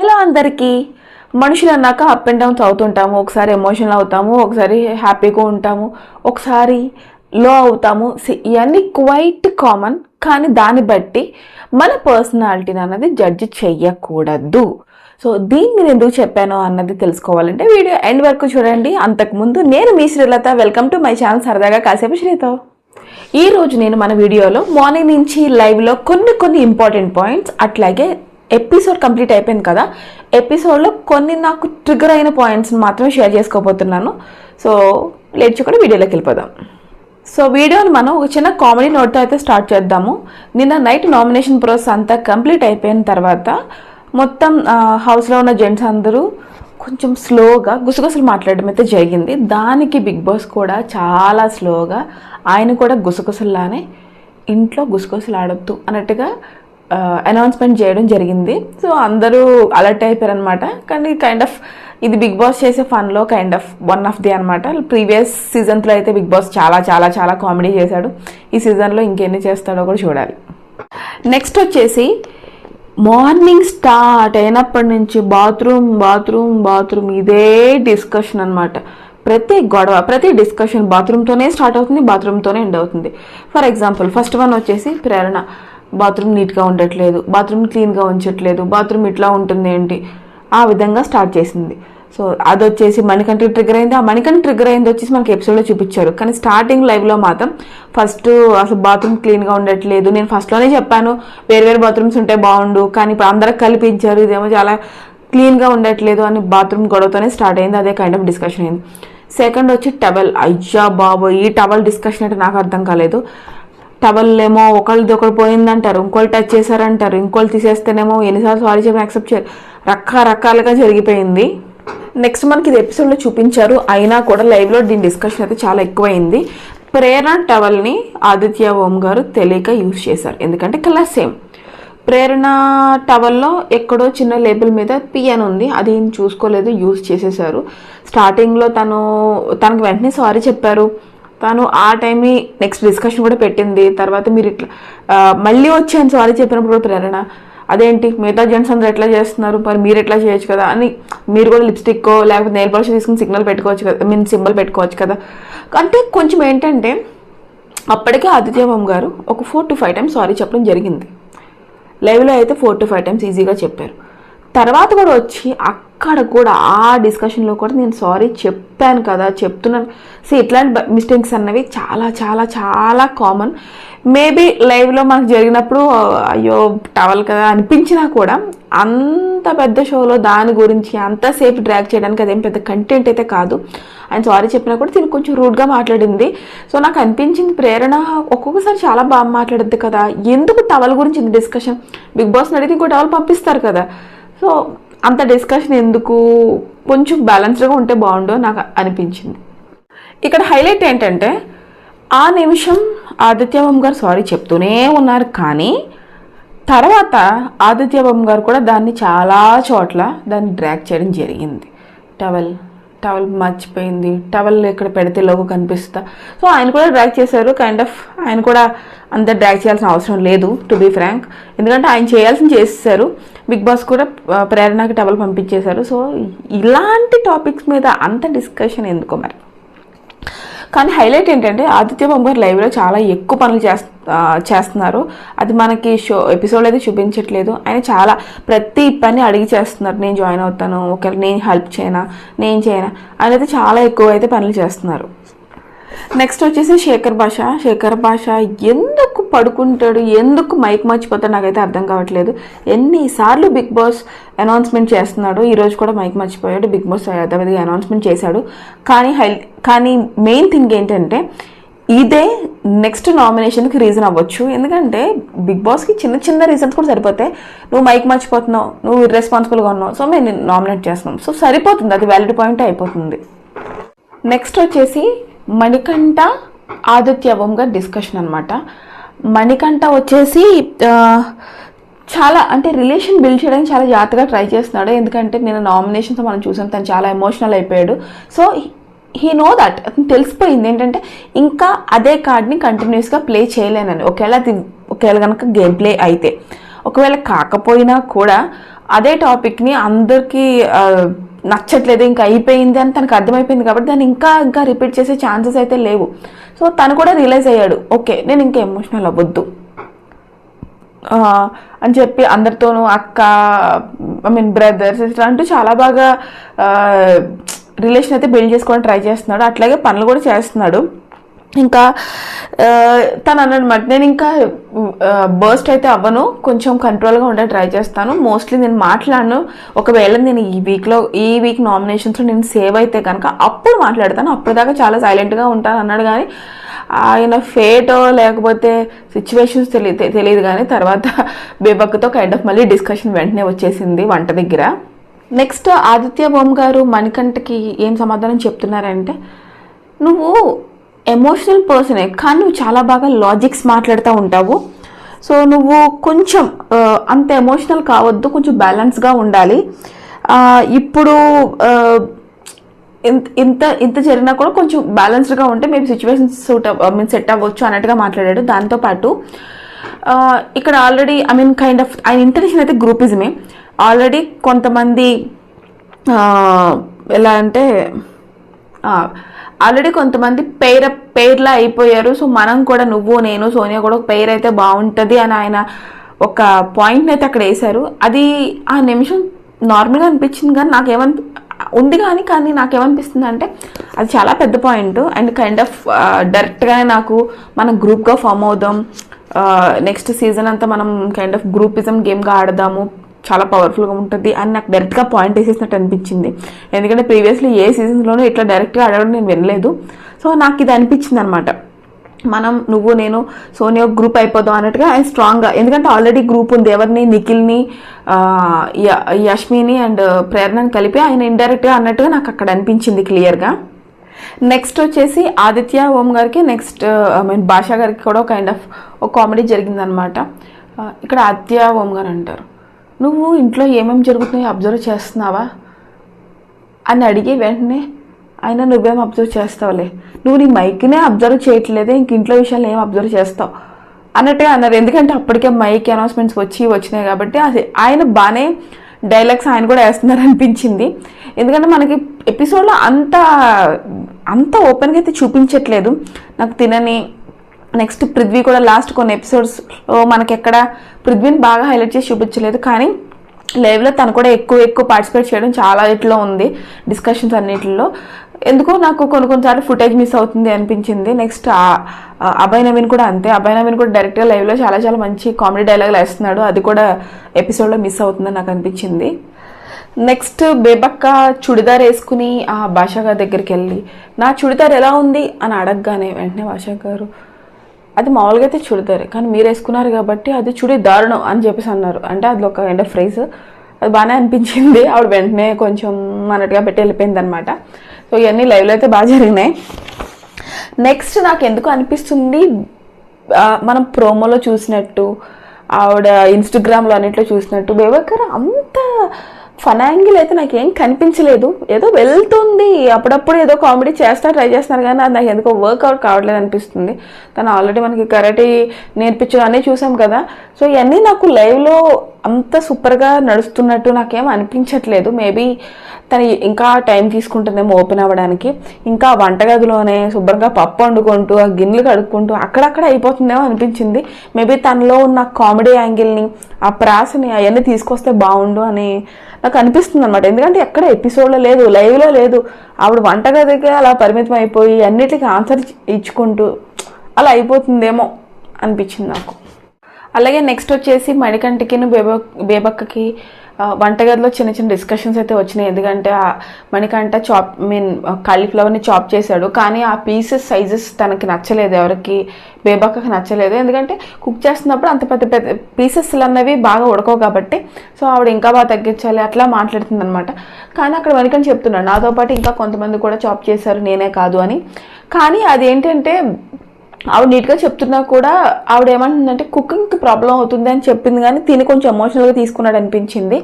Hello అందరికీ మనుషులు అన్నాక అప్ అండ్ డౌన్స్ అవుతుంటాము ఒకసారి ఎమోషనల్ అవుతాము ఒకసారి హ్యాపీగా ఉంటాము ఒకసారి లో అవుతాము. ఇవన్నీ క్వైట్ కామన్ కానీ దాన్ని బట్టి మన పర్సనాలిటీని అన్నది జడ్జ్ చెయ్యకూడదు. సో దీన్ని నేను ఎందుకు చెప్పాను అన్నది తెలుసుకోవాలంటే వీడియో ఎండ్ వరకు చూడండి. అంతకుముందు నేను మీ Srilatha welcome to my channel సరదాగా కాసేపు శ్రీతో. ఈరోజు నేను మన వీడియోలో మార్నింగ్ నుంచి లైవ్లో కొన్ని కొన్ని ఇంపార్టెంట్ పాయింట్స్ అట్లాగే ఎపిసోడ్ కంప్లీట్ అయిపోయింది కదా ఎపిసోడ్లో కొన్ని నాకు ట్రిగర్ అయిన పాయింట్స్ని మాత్రమే షేర్ చేసుకోబోతున్నాను. సో లేచి కూడా వీడియోలోకి వెళ్ళిపోదాం. సో వీడియోని మనం ఒక చిన్న కామెడీ నోట్తో అయితే స్టార్ట్ చేద్దాము. నిన్న నైట్ నామినేషన్ ప్రాసెస్ అంతా కంప్లీట్ అయిపోయిన తర్వాత మొత్తం హౌస్లో ఉన్న జెంట్స్ అందరూ కొంచెం స్లోగా గుసగుసలు మాట్లాడడం అయితే జరిగింది. దానికి బిగ్ బాస్ కూడా చాలా స్లోగా ఆయన కూడా గుసగుసల్లానే ఇంట్లో గుసగుసలు ఆడొద్దు అన్నట్టుగా అనౌన్స్మెంట్ చేయడం జరిగింది. సో అందరూ అలర్ట్ అయిపోయారు అనమాట కానీ కైండ్ ఆఫ్ ఇది బిగ్ బాస్ చేసే ఫన్లో kind of one of the అనమాట ప్రీవియస్ సీజన్స్లో అయితే బిగ్ బాస్ చాలా చాలా చాలా కామెడీ చేశాడు. ఈ సీజన్లో ఇంకెన్ని చేస్తాడో కూడా చూడాలి. నెక్స్ట్ వచ్చేసి మార్నింగ్ స్టార్ట్ అయినప్పటి నుంచి బాత్రూమ్ బాత్రూమ్ బాత్రూమ్ ఇదే డిస్కషన్ అనమాట ప్రతి గొడవ ప్రతి డిస్కషన్ బాత్రూమ్తోనే స్టార్ట్ అవుతుంది బాత్రూమ్తోనే ఎండ్ అవుతుంది. ఫర్ ఎగ్జాంపుల్ ఫస్ట్ వన్ వచ్చేసి ప్రేరణ. బాత్రూమ్ నీట్గా ఉండట్లేదు బాత్రూమ్ క్లీన్గా ఉంచట్లేదు బాత్రూమ్ ఇట్లా ఉంటుంది ఏంటి ఆ విధంగా స్టార్ట్ చేసింది. సో అది వచ్చేసి మణికంఠ ట్రిగర్ అయింది. ఆ మణికంఠ ట్రిగర్ అయింది వచ్చేసి మనకి ఎపిసోడ్లో చూపించారు. కానీ స్టార్టింగ్ లైవ్లో మాత్రం ఫస్ట్ అసలు బాత్రూమ్ క్లీన్గా ఉండట్లేదు. నేను ఫస్ట్లోనే చెప్పాను వేరు వేరు బాత్రూమ్స్ ఉంటే బాగుండు కానీ ఇప్పుడు అందరికి కల్పించారు ఇదేమో చాలా క్లీన్గా ఉండట్లేదు అని బాత్రూమ్ గొడవతోనే స్టార్ట్ అయింది. అదే కైండ్ ఆఫ్ డిస్కషన్ అయింది. సెకండ్ వచ్చి టవల్ అయ్యా బాబు ఈ టవల్ డిస్కషన్ అంటే నాకు అర్థం కాలేదు. టవల్ ఏమో ఒకళ్ళది ఒకరు పోయిందంటారు ఇంకోళ్ళు టచ్ చేశారంటారు ఇంకోళ్ళు తీసేస్తేనేమో ఎన్నిసార్లు సారీ చెప్పి యాక్సెప్ట్ చేయరు రకరకాలుగా జరిగిపోయింది. నెక్స్ట్ మనకి ఇది ఎపిసోడ్లో చూపించారు. అయినా కూడా లైవ్లో దీని డిస్కషన్ అయితే చాలా ఎక్కువైంది. ప్రేరణ టవల్ని ఆదిత్య ఓం గారు తెలియక యూజ్ చేశారు. ఎందుకంటే కలర్ సేమ్ ప్రేరణ టవల్లో ఎక్కడో చిన్న లేబుల్ మీద పి అని ఉంది. అది ఏం చూసుకోలేదు యూజ్ చేసేసారు స్టార్టింగ్లో తను తనకు వెంటనే సారీ చెప్పారు. తను ఆ టైంని నెక్స్ట్ డిస్కషన్ కూడా పెట్టింది. తర్వాత మీరు ఇట్లా మళ్ళీ వచ్చాను సారీ చెప్పినప్పుడు కూడా ప్రేరణ. అదేంటి? మిగతా జెంట్స్ అందరూ ఎట్లా చేస్తున్నారు? మరి మీరు ఎట్లా చేయొచ్చు కదా? అని మీరు కూడా లిప్స్టిక్ లేకపోతే నెయిల్ పాలిష్ తీసుకుని సిగ్నల్ పెట్టుకోవచ్చు కదా మీన్ సింబల్ పెట్టుకోవచ్చు కదా. అంటే కొంచెం ఏంటంటే అప్పటికే ఆదిత్యవం గారు ఒక four to five times sorry చెప్పడం జరిగింది. లైవ్లో అయితే ఫోర్ టు ఫైవ్ టైమ్స్ ఈజీగా చెప్పారు. తర్వాత కూడా వచ్చి అక్కడ కూడా ఆ డిస్కషన్లో కూడా నేను సారీ చెప్పాను కదా చెప్తున్నాను. సో ఇట్లాంటి మిస్టేక్స్ అన్నవి చాలా చాలా చాలా కామన్ మేబీ లైవ్లో మనకు జరిగినప్పుడు అయ్యో టవల్ కదా అనిపించినా కూడా అంత పెద్ద షోలో దాని గురించి అంతసేపు డ్రాగ్ చేయడానికి అదేం పెద్ద కంటెంట్ అయితే కాదు. ఆయన సారీ చెప్పినా కూడా దీనికి కొంచెం రూడ్గా మాట్లాడింది. సో నాకు అనిపించింది ప్రేరణ ఒక్కొక్కసారి చాలా బాగా మాట్లాడద్దు కదా. ఎందుకు టవల్ గురించి డిస్కషన్ బిగ్ బాస్ని అడిగితే ఇంకో టవల్ పంపిస్తారు కదా. సో అంత డిస్కషన్ ఎందుకు? కొంచెం బ్యాలెన్స్డ్గా ఉంటే బాగుండో నాకు అనిపించింది. ఇక్కడ హైలైట్ ఏంటంటే ఆ నిమిషం ఆదిత్యబాబు గారు సారీ చెప్తూనే ఉన్నారు కానీ తర్వాత ఆదిత్యబాబు గారు కూడా దాన్ని చాలా చోట్ల దాన్ని డ్రాక్ చేయడం జరిగింది. టవల్. టవల్ మర్చిపోయింది. టవల్ ఇక్కడ పెడితే లోగో కనిపిస్తా. సో ఆయన కూడా డ్రాగ్ చేశారు కైండ్ ఆఫ్ ఆయన కూడా అంత డ్రాగ్ చేయాల్సిన అవసరం లేదు టు బీ ఫ్రాంక్ ఎందుకంటే ఆయన చేయాల్సింది చేసేసారు బిగ్ బాస్ కూడా ప్రేరణకి టవల్ పంపించేశారు. సో ఇలాంటి టాపిక్స్ మీద అంత డిస్కషన్ ఎందుకో మరి? కానీ హైలైట్ ఏంటంటే ఆదిత్య బొమ్మర్ లైవ్లో చాలా ఎక్కువ పనులు చేస్త చేస్తున్నారు. అది మనకి షో ఎపిసోడ్ అయితే చూపించట్లేదు. ఆయన చాలా ప్రతి పని అడిగి చేస్తున్నారు. నేను జాయిన్ అవుతాను ఒకవేళ నేను హెల్ప్ చేయనా నేను చేయనా ఆయన అయితే చాలా ఎక్కువ అయితే పనులు చేస్తున్నారు. నెక్స్ట్ వచ్చేసి శేఖర్ భాష. శేఖర్ భాష ఎందుకు పడుకుంటాడు? ఎందుకు మైక్ మర్చిపోతాడు? నాకైతే అర్థం కావట్లేదు. ఎన్నిసార్లు బిగ్ బాస్ అనౌన్స్మెంట్ చేస్తున్నాడు ఈరోజు కూడా మైక్ మర్చిపోయాడు. బిగ్ బాస్ యథావిధిగా అనౌన్స్మెంట్ చేశాడు. కానీ హై కానీ మెయిన్ థింగ్ ఏంటంటే ఇదే నెక్స్ట్ నామినేషన్కి రీజన్ అవ్వచ్చు. ఎందుకంటే బిగ్ బాస్కి చిన్న చిన్న రీజన్స్ కూడా సరిపోతాయి. నువ్వు మైక్ మర్చిపోతున్నావు. నువ్వు ఇర్రెస్పాన్సిబుల్గా ఉన్నావు. సో మేము నామినేట్ చేస్తున్నాం. సో సరిపోతుంది. అది వ్యాలిడ్ పాయింట్ అయిపోతుంది. నెక్స్ట్ వచ్చేసి మణికంఠ ఆదిత్య వంగ డిస్కషన్ అనమాట మణికంఠ వచ్చేసి చాలా అంటే రిలేషన్ బిల్డ్ చేయడానికి చాలా జాగ్రత్తగా ట్రై చేస్తున్నాడు. ఎందుకంటే నేను నామినేషన్స్ మనం చూసాం తను చాలా ఎమోషనల్ అయిపోయాడు. సో హీ నో దట్ అతను తెలిసిపోయింది ఏంటంటే ఇంకా అదే కార్డ్ని కంటిన్యూస్గా ప్లే చేయలేనని. ఒకవేళ అది ఒకవేళ కనుక గేమ్ ప్లే అయితే. ఒకవేళ కాకపోయినా కూడా అదే టాపిక్ని అందరికీ నచ్చట్లేదు ఇంకా అయిపోయింది అని తనకు అర్థమైపోయింది కాబట్టి దాన్ని ఇంకా ఇంకా రిపీట్ చేసే ఛాన్సెస్ అయితే లేవు. సో తను కూడా రియలైజ్ అయ్యాడు ఓకే నేను ఇంకా ఎమోషనల్ అవ్వద్దు. అని చెప్పి అందరితోనూ అక్క ఐ మీన్ బ్రదర్ సిస్టర్ అంటూ చాలా బాగా రిలేషన్ అయితే బిల్డ్ చేసుకోవడానికి ట్రై చేస్తున్నాడు. అట్లాగే పనులు కూడా చేస్తున్నాడు. ఇంకా తను అన్నమాట నేను ఇంకా బర్స్ట్ అయితే అవ్వను కొంచెం కంట్రోల్గా ఉండే ట్రై చేస్తాను. మోస్ట్లీ నేను మాట్లాడను. ఒకవేళ నేను ఈ వీక్లో ఈ వీక్ నామినేషన్స్లో నేను సేవ్ అయితే కనుక అప్పుడు మాట్లాడతాను. అప్పటిదాకా చాలా సైలెంట్గా ఉంటాను అన్నాడు కానీ ఆయన ఫేటో లేకపోతే సిచ్యువేషన్స్ తెలియదు తెలియదు కానీ తర్వాత బేబక్తో కైండ్ ఆఫ్ మళ్ళీ డిస్కషన్ వెంటనే వచ్చేసింది వంట దగ్గర. నెక్స్ట్ ఆదిత్య బొమ్మ గారు మణికంఠకి ఏం సమాధానం చెప్తున్నారంటే నువ్వు ఎమోషనల్ పర్సనే కానీ నువ్వు చాలా బాగా లాజిక్స్ మాట్లాడుతూ ఉంటావు. సో నువ్వు కొంచెం అంత ఎమోషనల్ కావద్దు. కొంచెం బ్యాలెన్స్గా ఉండాలి. ఇప్పుడు ఇంత ఇంత ఇంత జరిగినా కూడా కొంచెం బ్యాలెన్స్డ్గా ఉంటే maybe situation suit mean set అవ్వచ్చు అన్నట్టుగా మాట్లాడాడు. దాంతోపాటు ఇక్కడ already I mean kind of ఆయన ఇంటెన్షన్ అయితే గ్రూపిజమే ఆల్రెడీ కొంతమంది ఎలా అంటే ఆల్రెడీ కొంతమంది పేర పేర్లా అయిపోయారు. సో మనం కూడా నువ్వు నేను సోనియా కూడా ఒక పేరు అయితే బాగుంటుంది అని ఆయన ఒక పాయింట్ని అయితే అక్కడ వేశారు. అది ఆ నిమిషం నార్మల్గా అనిపించింది కానీ నాకేమని ఉంది కానీ కానీ నాకేమనిపిస్తుంది అంటే అది చాలా పెద్ద పాయింట్ అండ్ కైండ్ ఆఫ్ డైరెక్ట్గానే నాకు మనం గ్రూప్గా ఫామ్ అవుదాం. Uh, నెక్స్ట్ సీజన్ అంతా మనం కైండ్ ఆఫ్ గ్రూపిజం గేమ్గా ఆడదాము. చాలా పవర్ఫుల్గా ఉంటుంది. అని నాకు డైరెక్ట్గా పాయింట్ వేసేసినట్టు అనిపించింది. ఎందుకంటే ప్రీవియస్లీ ఏ సీజన్స్లోనూ ఇట్లా డైరెక్ట్గా ఆడడం నేను వినలేదు. సో నాకు ఇది అనిపించింది అనమాట మనం నువ్వు నేను సోనియా గ్రూప్ అయిపోదాం అన్నట్టుగా ఆయన స్ట్రాంగ్గా ఎందుకంటే ఆల్రెడీ గ్రూప్ ఉంది. ఎవరిని? నిఖిల్ని యష్మిని అండ్ ప్రేరణని కలిపి ఆయన ఇండైరెక్ట్గా అన్నట్టుగా నాకు అక్కడ అనిపించింది క్లియర్గా నెక్స్ట్ వచ్చేసి ఆదిత్య ఓం గారికి నెక్స్ట్ ఐ మీన్ భాషా గారికి కూడా కైండ్ ఆఫ్ ఒక కామెడీ జరిగిందనమాట. ఇక్కడ ఆదిత్య ఓం గారు అంటారు. నువ్వు ఇంట్లో ఏమేమి జరుగుతున్నాయో అబ్జర్వ్ చేస్తున్నావా? అని అడిగి వెంటనే అయినా నువ్వేం అబ్జర్వ్ చేస్తావులే. నువ్వు నీ మైక్నే అబ్జర్వ్ చేయట్లేదే ఇంక ఇంట్లో విషయాలు ఏం అబ్జర్వ్ చేస్తావు? అన్నట్టుగా అన్నారు. ఎందుకంటే అప్పటికే మైక్ అనౌన్స్మెంట్స్ వచ్చి వచ్చినాయి కాబట్టి అది ఆయన బాగానే డైలాగ్స్ ఆయన కూడా వేస్తున్నారు అనిపించింది. ఎందుకంటే మనకి ఎపిసోడ్లో అంత అంత ఓపెన్గా అయితే చూపించట్లేదు. నాకు తినని నెక్స్ట్ పృథ్వీ కూడా లాస్ట్ కొన్ని ఎపిసోడ్స్లో మనకి ఎక్కడ పృథ్వీని బాగా హైలైట్ చేసి చూపించలేదు. కానీ లైవ్లో తను కూడా ఎక్కువ ఎక్కువ పార్టిసిపేట్ చేయడం చాలా ఇట్లో ఉంది డిస్కషన్స్ అన్నిటిలో. ఎందుకో నాకు కొన్ని కొన్నిసార్లు ఫుటేజ్ మిస్ అవుతుంది అనిపించింది. నెక్స్ట్ అభయ్ నవీన్ కూడా అంతే. అభయ్ నవీన్ కూడా డైరెక్ట్గా లైవ్లో చాలా చాలా మంచి కామెడీ డైలాగులు వేస్తున్నాడు. అది కూడా ఎపిసోడ్లో మిస్ అవుతుందని నాకు అనిపించింది. నెక్స్ట్ బేబక్క చుడిదార్ వేసుకుని ఆ భాషా గారి దగ్గరికి వెళ్ళి నా చుడిదార్ ఎలా ఉంది? అని అడగగానే వెంటనే భాషా గారు అది మామూలుగా అయితే చుడతారు. కానీ మీరు వేసుకున్నారు కాబట్టి అది చుడి దారుణం అని చెప్పేసి అన్నారు. అంటే అది ఒక ఎండ్ ఆఫ్ ఫ్రైజ్. అది బాగానే అనిపించింది. ఆవిడ వెంటనే కొంచెం అన్నట్టుగా పెట్టి వెళ్ళిపోయింది అనమాట సో ఇవన్నీ లైవ్లో అయితే బాగా జరిగినాయి. నెక్స్ట్ నాకు ఎందుకు అనిపిస్తుంది మనం ప్రోమోలో చూసినట్టు ఆవిడ ఇన్స్టాగ్రామ్లో అన్నిట్లో చూసినట్టు బేబక్కర్ అంత ఫన్ యాంగిల్ అయితే నాకు ఏం కనిపించలేదు. ఏదో వెళ్తుంది. అప్పుడప్పుడు ఏదో కామెడీ చేస్తా ట్రై చేస్తున్నారు కానీ అది నాకు ఎందుకో వర్కౌట్ కావట్లేదు అనిపిస్తుంది. తను ఆల్రెడీ మనకి కరాటే నేర్పించడం అన్నీ చూసాం కదా. సో ఇవన్నీ నాకు లైవ్లో అంత సూపర్గా నడుస్తున్నట్టు నాకేం అనిపించట్లేదు. మేబీ తను ఇంకా టైం తీసుకుంటుందేమో ఓపెన్ అవ్వడానికి. ఇంకా వంటగదిలోనే శుభ్రంగా పప్పు వండుకుంటూ ఆ గిన్నెలు కడుక్కుంటూ అక్కడక్కడ అయిపోతుందేమో అనిపించింది. మేబీ తనలో ఉన్న కామెడీ యాంగిల్ని ఆ ప్రాసని అవన్నీ తీసుకొస్తే బాగుండు అని నాకు అనిపిస్తుంది అనమాట ఎందుకంటే ఎక్కడ ఎపిసోడ్లో లేదు లైవ్లో లేదు. ఆవిడ వంటగదికి అలా పరిమితం అయిపోయి అన్నిటికీ ఆన్సర్ ఇచ్చుకుంటూ అలా అయిపోతుందేమో అనిపించింది నాకు. అలాగే నెక్స్ట్ వచ్చేసి మణికంఠకి బేబ బేబక్కకి వంటగదిలో చిన్న చిన్న డిస్కషన్స్ అయితే వచ్చినాయి. ఎందుకంటే మణికంట మణికంఠ చాప్ మీన్ కాలీఫ్లవర్ని చాప్ చేశాడు. కానీ ఆ పీసెస్ సైజెస్ తనకి నచ్చలేదు. ఎవరికి? బేబక్కకి నచ్చలేదు. ఎందుకంటే కుక్ చేస్తున్నప్పుడు అంత పెద్ద పెద్ద పీసెస్లు అన్నవి బాగా ఉడకవు కాబట్టి సో ఆవిడ ఇంకా బాగా తగ్గించాలి. అట్లా మాట్లాడుతుంది అనమాట కానీ అక్కడ మణికంఠ చెప్తున్నాడు నాతో పాటు ఇంకా కొంతమంది కూడా చాప్ చేశారు నేనే కాదు అని. కానీ అదేంటంటే ఆవిడ నీట్గా చెప్తున్నా కూడా ఆవిడ ఏమంటుందంటే కుకింగ్కి ప్రాబ్లం అవుతుంది అని చెప్పింది కానీ తిని కొంచెం ఎమోషనల్గా తీసుకున్నాడు అనిపించింది.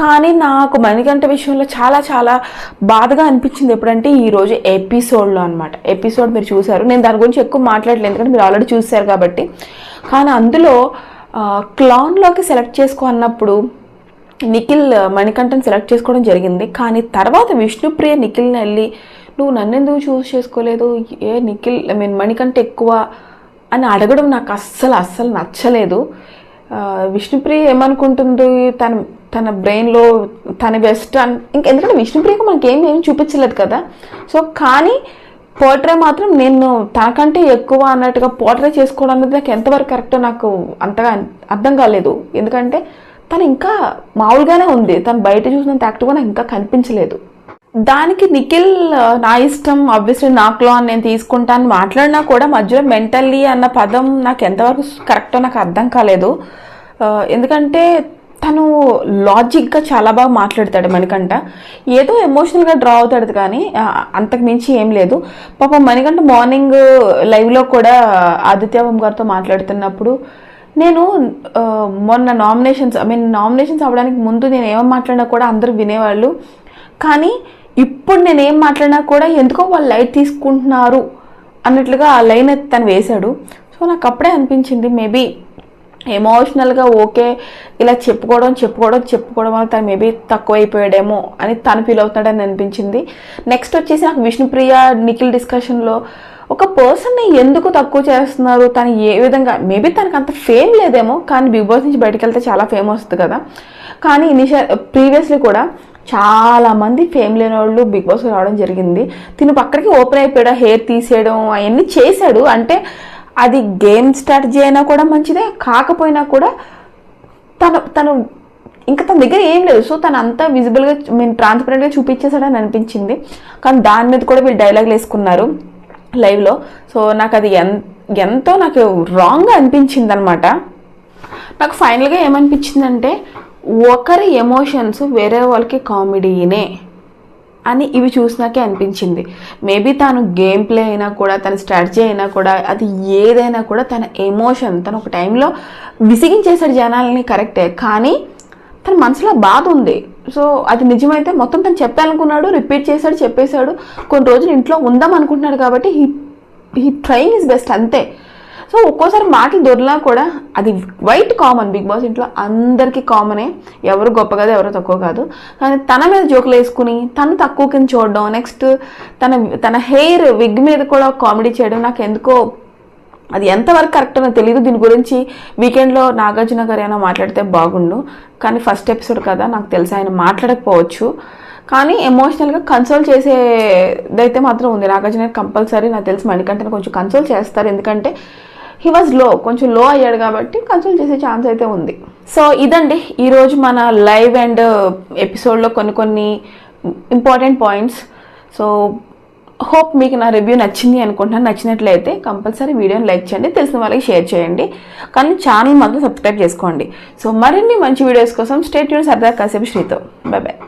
కానీ నాకు మణికంఠ విషయంలో చాలా చాలా బాధగా అనిపించింది ఎప్పుడంటే ఈరోజు ఎపిసోడ్లో అనమాట ఎపిసోడ్ మీరు చూశారు నేను దాని గురించి ఎక్కువ మాట్లాడలేదు ఎందుకంటే మీరు ఆల్రెడీ చూశారు కాబట్టి. కానీ అందులో క్లాన్లోకి సెలెక్ట్ చేసుకో అన్నప్పుడు నిఖిల్ మణికంఠని సెలెక్ట్ చేసుకోవడం జరిగింది. కానీ తర్వాత విష్ణుప్రియ నిఖిల్ని వెళ్ళి నువ్వు నన్నెందుకు చూస్ చేసుకోలేదు? ఏ నిఖిల్ ఐ మీన్ మణికంటే ఎక్కువ అని అడగడం నాకు అస్సలు అస్సలు నచ్చలేదు. విష్ణుప్రియ ఏమనుకుంటుంది? తన తన బ్రెయిన్లో తన బెస్ట్ అన్ ఇంక ఎందుకంటే విష్ణుప్రియకు మనకి ఏం ఏం చూపించలేదు కదా. సో కానీ పోర్ట్రే మాత్రం నేను తనకంటే ఎక్కువ అన్నట్టుగా పోర్ట్రే చేసుకోవడం అనేది నాకు ఎంతవరకు కరెక్టో నాకు అంతగా అర్థం కాలేదు. ఎందుకంటే తను ఇంకా మామూలుగానే ఉంది. తను బయట చూసినంత యాక్టివ్గా నాకు ఇంకా కనిపించలేదు. దానికి నిఖిల్ నా ఇష్టం ఆబ్వియస్లీ నాకులో అని నేను తీసుకుంటాను మాట్లాడినా కూడా మధ్యలో మెంటల్లీ అన్న పదం నాకు ఎంతవరకు కరెక్టో నాకు అర్థం కాలేదు. ఎందుకంటే తను లాజిక్గా చాలా బాగా మాట్లాడతాడు మణికంఠ. ఏదో ఎమోషనల్గా డ్రా అవుతాడు కానీ అంతకు మించి ఏం లేదు. పాపం మణికంఠ మార్నింగ్ లైవ్లో కూడా ఆదిత్యవం గారితో మాట్లాడుతున్నప్పుడు నేను మొన్న నామినేషన్స్ ఐ మీన్ నామినేషన్స్ అవ్వడానికి ముందు నేను ఏమో మాట్లాడినా కూడా అందరూ వినేవాళ్ళు. కానీ ఇప్పుడు నేను ఏం మాట్లాడినా కూడా ఎందుకో వాళ్ళు లైట్ తీసుకుంటున్నారు అన్నట్లుగా ఆ లైన్ అయితే తను వేశాడు. సో నాకు అప్పుడే అనిపించింది మేబీ ఎమోషనల్గా ఓకే ఇలా చెప్పుకోవడం చెప్పుకోవడం చెప్పుకోవడం వల్ల తను మేబీ తక్కువ అయిపోయాడేమో అని తను ఫీల్ అవుతున్నాడని అనిపించింది. నెక్స్ట్ వచ్చేసి నాకు విష్ణుప్రియ నిఖిల్ డిస్కషన్లో ఒక పర్సన్ని ఎందుకు తక్కువ చేస్తున్నారు? తను ఏ విధంగా మేబీ తనకు అంత ఫేమ్ లేదేమో కానీ బిగ్ బాస్ నుంచి బయటకు వెళ్తే చాలా ఫేమ్ వస్తుంది కదా. కానీ ఇనిషియల్ ప్రీవియస్లీ కూడా చాలా మంది ఫేమ్ లేని వాళ్ళు బిగ్ బాస్ రావడం జరిగింది. తిను పక్కడికి ఓపెన్ అయిపోయాడు హెయిర్ తీసేయడం అవన్నీ చేశాడు. అంటే అది గేమ్ స్ట్రాటజీ అయినా కూడా మంచిదే కాకపోయినా కూడా తను తను ఇంకా తన దగ్గర ఏం లేదు. సో తను అంతా విజిబుల్గా మీన్ ట్రాన్స్పరెంట్గా చూపించేశాడని అనిపించింది. కానీ దాని మీద కూడా వీళ్ళు డైలాగులు వేసుకున్నారు లైవ్లో సో నాకు అది ఎంత ఎంతో నాకు రాంగ్గా అనిపించింది అనమాట నాకు ఫైనల్గా ఏమనిపించిందంటే ఒకరి ఎమోషన్స్ వేరే వాళ్ళకి కామెడీనే అని ఇవి చూసినాకే అనిపించింది. మేబీ తాను గేమ్ ప్లే అయినా కూడా తన స్ట్రాటజీ అయినా కూడా అది ఏదైనా కూడా తన ఎమోషన్ తను ఒక టైంలో విసిగించేశాడు జనాలని కరెక్టే కానీ తన మనసులో బాధ ఉంది. సో అది నిజమైతే మొత్తం తను చెప్పాలనుకున్నాడు రిపీట్ చేశాడు చెప్పేశాడు. కొన్ని రోజులు ఇంట్లో ఉందాం అనుకుంటున్నాడు కాబట్టి he he trying his best అంతే. సో ఒక్కోసారి మాటలు దొరిలా కూడా అది వైట్ కామన్ బిగ్ బాస్ ఇంట్లో అందరికీ కామనే. ఎవరు గొప్ప కాదు ఎవరు తక్కువ కాదు. కానీ తన మీద జోకులు వేసుకుని తను తక్కువ కింద చూడడం నెక్స్ట్ తన తన హెయిర్ విగ్ మీద కూడా కామెడీ చేయడం నాకు ఎందుకో అది ఎంతవరకు కరెక్ట్ నాకు తెలియదు దీని గురించి వీకెండ్లో నాగార్జున గారు ఏమైనా మాట్లాడితే బాగుండు. కానీ ఫస్ట్ ఎపిసోడ్ కదా నాకు తెలిసి ఆయన మాట్లాడకపోవచ్చు. కానీ ఎమోషనల్గా కన్సోల్ చేసేదైతే మాత్రం ఉంది. నాగార్జున కంపల్సరీ నాకు తెలిసి మణికంఠని కొంచెం కన్సోల్ చేస్తారు. ఎందుకంటే హీ వాజ్లో కొంచెం లో అయ్యాడు కాబట్టి కన్సోల్ చేసే ఛాన్స్ అయితే ఉంది. సో ఇదండి. ఈరోజు మన లైవ్ అండ్ ఎపిసోడ్లో కొన్ని కొన్ని ఇంపార్టెంట్ పాయింట్స్ సో హోప్ మీకు నా రివ్యూ నచ్చింది అనుకుంటున్నాను నచ్చినట్లయితే కంపల్సరీ వీడియోని లైక్ చేయండి. తెలిసిన వాళ్ళకి షేర్ చేయండి. కానీ ఛానల్ మాత్రం సబ్స్క్రైబ్ చేసుకోండి. సో మరిన్ని మంచి వీడియోస్ కోసం స్టేట్ యూన్ సరదా కాసేపు శ్రీతో. Bye bye